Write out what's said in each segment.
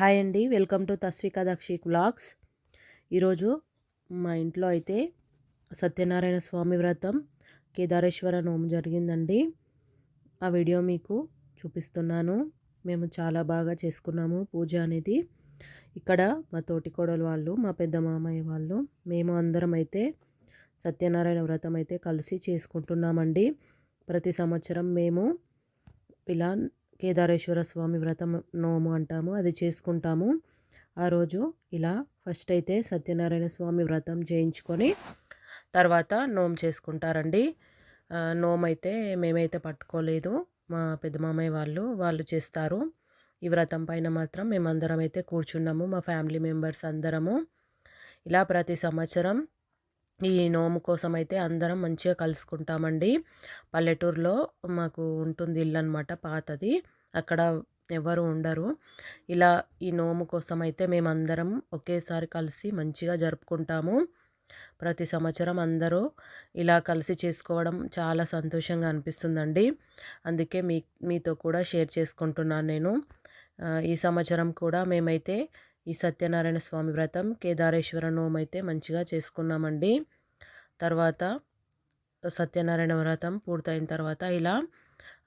Hi అండి. Welcome to Tasvika Dakshi vlogs. ఈరోజు మా ఇంట్లో అయితే సత్యనారాయణ స్వామి వ్రతం కేదారేశ్వర నోము జరిగిందండి. ఆ వీడియో మీకు చూపిస్తున్నాను. మేము చాలా బాగా చేసుకున్నాము పూజ అనేది. ఇక్కడ మా తోటి కోడలు వాళ్ళు మా పెద్ద మామయ్య వాళ్ళు మేము అందరం అయితే సత్యనారాయణ వ్రతం అయితే కలిసి చేసుకుంటున్నామండి. ప్రతి సంవత్సరం మేము ఇలా కేదారేశ్వర స్వామి వ్రతం నోము అంటాము అది చేసుకుంటాము. ఆ రోజు ఇలా ఫస్ట్ అయితే సత్యనారాయణ స్వామి వ్రతం చేయించుకొని తర్వాత నోము చేసుకుంటారండి. నోము అయితే మేమైతే పట్టుకోలేదు మా పెద్ద మామయ్య వాళ్ళు వాళ్ళు చేస్తారు. ఈ వ్రతం పైన మాత్రం మేమందరం అయితే కూర్చున్నాము మా ఫ్యామిలీ మెంబర్స్ అందరము. ఇలా ప్రతి సంవత్సరం ఈ నోము కోసం అయితే అందరం మంచిగా కలుసుకుంటామండి. పల్లెటూరులో మాకు ఉంటుంది ఇల్లు అనమాట పాతది. అక్కడ ఎవరు ఉండరు. ఇలా ఈ నోము కోసం అయితే మేమందరం ఒకేసారి కలిసి మంచిగా జరుపుకుంటాము. ప్రతి సంవత్సరం అందరూ ఇలా కలిసి చేసుకోవడం చాలా సంతోషంగా అనిపిస్తుందండి. అందుకే మీ మీతో కూడా షేర్ చేసుకుంటున్నాను నేను. ఈ సంవత్సరం కూడా మేమైతే ఈ సత్యనారాయణ స్వామి వ్రతం కేదారేశ్వర నోము అయితే మంచిగా చేసుకున్నామండి. తర్వాత సత్యనారాయణ వ్రతం పూర్తయిన తర్వాత ఇలా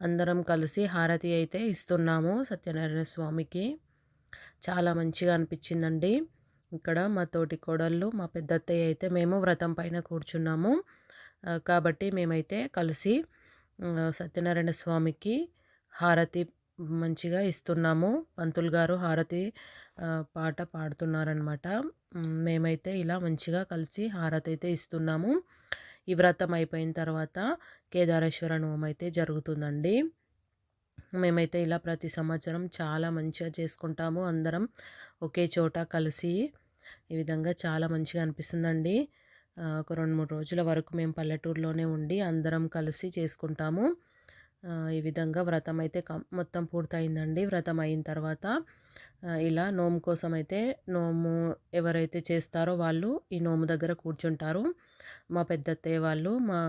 అందరం కలిసి హారతి అయితే ఇస్తున్నాము సత్యనారాయణ స్వామికి. చాలా మంచిగా అనిపించిందండి. ఇక్కడ మా తోటి కోడళ్ళు మా పెద్దత్తయ్య అయితే మేము వ్రతం పైన కూర్చున్నాము. కాబట్టి మేమైతే కలిసి సత్యనారాయణ స్వామికి హారతి మంచిగా ఇస్తున్నాము. పంతులు గారు హారతి పాట పాడుతున్నారనమాట మేమైతే ఇలా మంచిగా కలిసి హారతి అయితే ఇస్తున్నాము. ఈ వ్రతం అయిపోయిన తర్వాత కేదారేశ్వర నోము అయితే జరుగుతుందండి. మేమైతే ఇలా ప్రతి సంవత్సరం చాలా మంచిగా చేసుకుంటాము. అందరం ఒకే చోట కలిసి ఈ విధంగా చాలా మంచిగా అనిపిస్తుందండి. ఒక రెండు మూడు రోజుల వరకు మేము పల్లెటూరులోనే ఉండి అందరం కలిసి చేసుకుంటాము. ఈ విధంగా వ్రతం అయితే మొత్తం పూర్తయిందండి. వ్రతం అయిన తర్వాత ఇలా నోము కోసం అయితే నోము ఎవరైతే చేస్తారో వాళ్ళు ఈ నోము దగ్గర కూర్చుంటారు. మా పెద్దత్తయ్య వాళ్ళు మా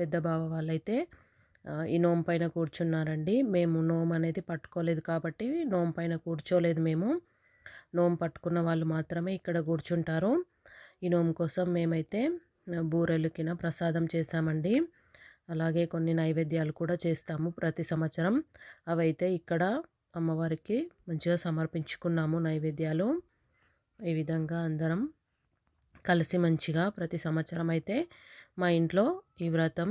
పెద్ద బావ వాళ్ళైతే ఈ నోము పైన కూర్చున్నారండి. మేము నోము అనేది పట్టుకోలేదు కాబట్టి నోము పైన కూర్చోలేదు మేము. నోము పట్టుకున్న వాళ్ళు మాత్రమే ఇక్కడ కూర్చుంటారు. ఈ నోము కోసం మేమైతే బూరెలుకిన ప్రసాదం చేశామండి. అలాగే కొన్ని నైవేద్యాలు కూడా చేస్తాము ప్రతి సంవత్సరం. అవైతే ఇక్కడ అమ్మవారికి మంచిగా సమర్పించుకున్నాము నైవేద్యాలు. ఈ విధంగా అందరం కలిసి మంచిగా ప్రతి సంవత్సరం అయితే మా ఇంట్లో ఈ వ్రతం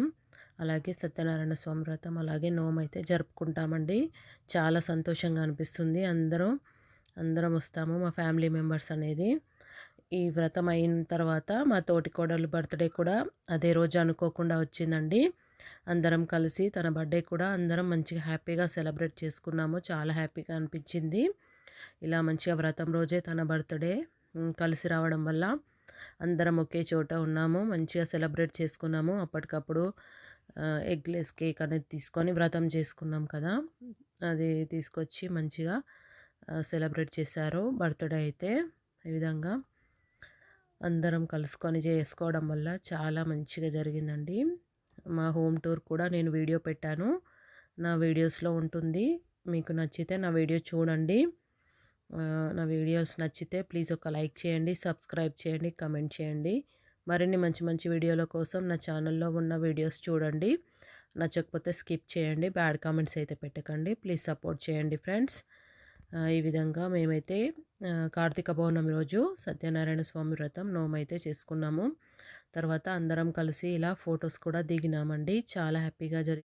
అలాగే సత్యనారాయణ స్వామి వ్రతం అలాగే నోము అయితే జరుపుకుంటామండి. చాలా సంతోషంగా అనిపిస్తుంది. అందరం అందరం వస్తాము మా ఫ్యామిలీ మెంబర్స్ అనేది. ఈ వ్రతం అయిన తర్వాత మా తోటి కోడలు బర్త్డే కూడా అదే రోజు అనుకోకుండా వచ్చిందండి. అందరం కలిసి తన బర్త్డే కూడా అందరం మంచిగా హ్యాపీగా సెలబ్రేట్ చేసుకున్నాము. చాలా హ్యాపీగా అనిపించింది. ఇలా మంచిగా వ్రతం రోజే తన బర్త్డే కలిసి రావడం వల్ల అందరం ఒకే చోట ఉన్నాము. మంచిగా సెలబ్రేట్ చేసుకున్నాము. అప్పటికప్పుడు ఎగ్లెస్ కేక్ అనేది తీసుకొని వ్రతం చేసుకున్నాం కదా. అది తీసుకొచ్చి మంచిగా సెలబ్రేట్ చేశారు బర్త్డే అయితే. ఈ విధంగా అందరం కలుసుకొని చేసుకోవడం వల్ల చాలా మంచిగా జరిగిందండి. మా హోమ్ టూర్ కూడా నేను వీడియో పెట్టాను. నా వీడియోస్లో ఉంటుంది. మీకు నచ్చితే నా వీడియో చూడండి. నా వీడియోస్ నచ్చితే ప్లీజ్ ఒక లైక్ చేయండి సబ్స్క్రైబ్ చేయండి కమెంట్ చేయండి. మరిన్ని మంచి మంచి వీడియోల కోసం నా ఛానల్లో ఉన్న వీడియోస్ చూడండి. నచ్చకపోతే స్కిప్ చేయండి బ్యాడ్ కామెంట్స్ అయితే పెట్టకండి. ప్లీజ్ సపోర్ట్ చేయండి ఫ్రెండ్స్. ఈ విధంగా మేమైతే కార్తీక పౌర్ణమి రోజు సత్యనారాయణ స్వామి వ్రతం నోమైతే చేసుకున్నాము. తర్వాత అందరం కలిసి ఇలా ఫొటోస్ కూడా దిగినామండి. చాలా హ్యాపీగా జరిగి